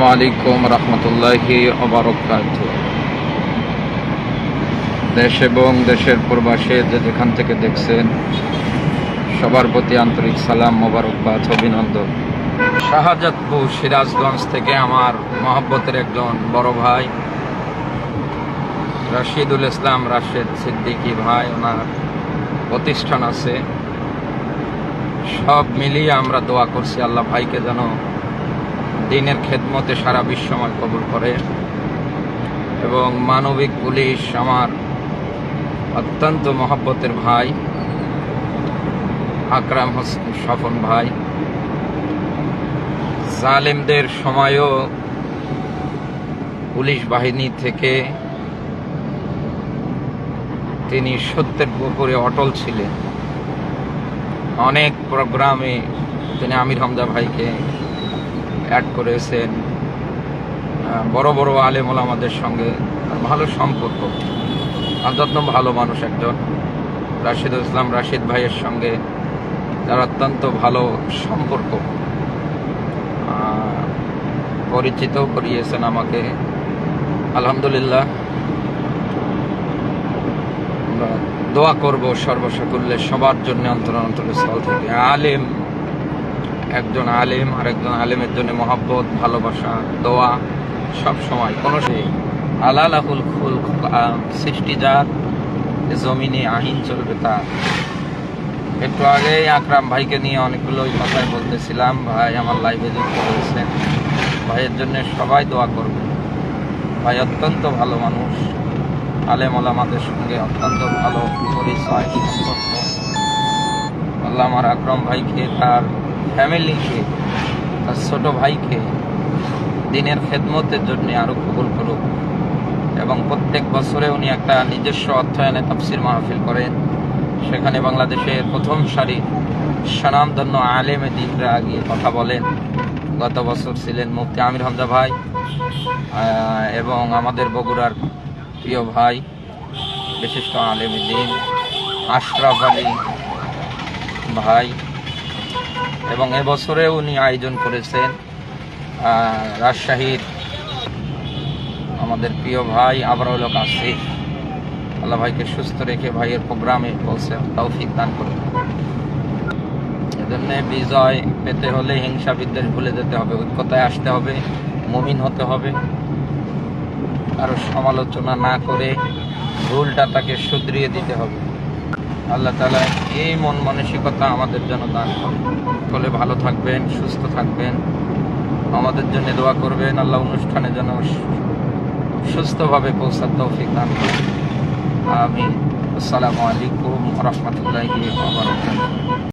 আসসালামু আলাইকুম রহমতুল্লাহি দেশ এবং দেশের প্রবাসে যে যেখান থেকে দেখছেন, সবার প্রতি আন্তরিক সালাম, মোবারকবাদ, অভিনন্দন। শাহজাদপুর, সিরাজগঞ্জ থেকে আমার মহব্বতের একজন বড় ভাই, রাশিদুল ইসলাম রাশেদ সিদ্দিকী ভাই, ওনার প্রতিষ্ঠান আছে। সব মিলিয়ে আমরা দোয়া করছি, আল্লাহ ভাইকে যেন দিনের খেদমতে সারা বিশ্বময় কবুল করে। এবং মানবিক পুলিশ আমার অত্যন্ত মহব্বতের ভাই, আকরাম হোসেন স্বপন ভাই। জালেমদের সময়ও পুলিশ বাহিনী থেকে তিনি সত্যের উপরে অটল ছিলেন। অনেক প্রোগ্রামে তিনি আমির হামজা ভাইকে অ্যাড করেছেন বড় বড় আলেমল আমাদের সঙ্গে ভালো সম্পর্ক। অত্যন্ত ভালো মানুষ একজন রাশিদুল ইসলাম রাশিদ ভাইয়ের সঙ্গে তার অত্যন্ত ভালো সম্পর্ক। আহ, পরিচিতও করিয়েছেন আমাকে। আলহামদুলিল্লাহ। দোয়া করব সর্বসাকুল্যে সবার জন্য অন্তর অন্তরস্থল থেকে। আলেম একজন আলেম আর একজন আলেমের জন্য মহাব্বত, ভালোবাসা, দোয়া সব সময়। কোনো সে আলালাহুল খুল সৃষ্টি যার জমিনে আহিন চলবে তার। একটু আগে আকরাম ভাইকে নিয়ে অনেকগুলো ওই কথাই বলতেছিলাম, ভাই, আমার লাইভে যুক্ত হয়েছেন। ভাইয়ের জন্য সবাই দোয়া করবে। ভাই, অত্যন্ত ভালো মানুষ। আলেম আমাদের সঙ্গে অত্যন্ত ভালো পরিচয়, সম্পর্ক। আল্লাহ আমার আকরম ভাইকে তার ফ্যামিলিকে তার ছোট ভাইকে দিনের খেদমতের জন্য আরও কবুল করুক। এবং প্রত্যেক বছরে উনি একটা নিজস্ব অর্থায়নে তাফসির মাহফিল করেন। সেখানে বাংলাদেশের প্রথম সারি স্বনামধন্য আলেমে দিনরা গিয়ে কথা বলেন। গত বছর ছিলেন মুফতি আমির হামজা ভাই এবং আমাদের বগুড়ার প্রিয় ভাই, বিশিষ্ট আলেম দিন আশরাফ আলী ভাই। এবং এবছরে উনি আয়োজন করেছেন রাজশাহীর আমাদের প্রিয় ভাই আবরাউল হক আসিফ। আল্লাহ ভাইকে সুস্থ রেখে ভাইয়ের প্রোগ্রামে পৌঁছে তৌফিক দান করে এজন্য বিজয় পেতে হলে হিংসা বিদ্বেষ ভুলে যেতে হবে, ঐক্যতায় আসতে হবে, মুমিন হতে হবে। কারও সমালোচনা না করে ভুলটা তাকে শুধরিয়ে দিতে হবে। আল্লাহ তালা এই মন মানসিকতা আমাদের জন্য দান ফলে ভালো থাকবেন, সুস্থ থাকবেন। আমাদের জন্য দোয়া করবেন, আল্লাহ অনুষ্ঠানে যেন সুস্থভাবে পৌঁছার তৌফিক দান করবেন আমি আসসালামু আলাইকুম রহমতুল্লাহি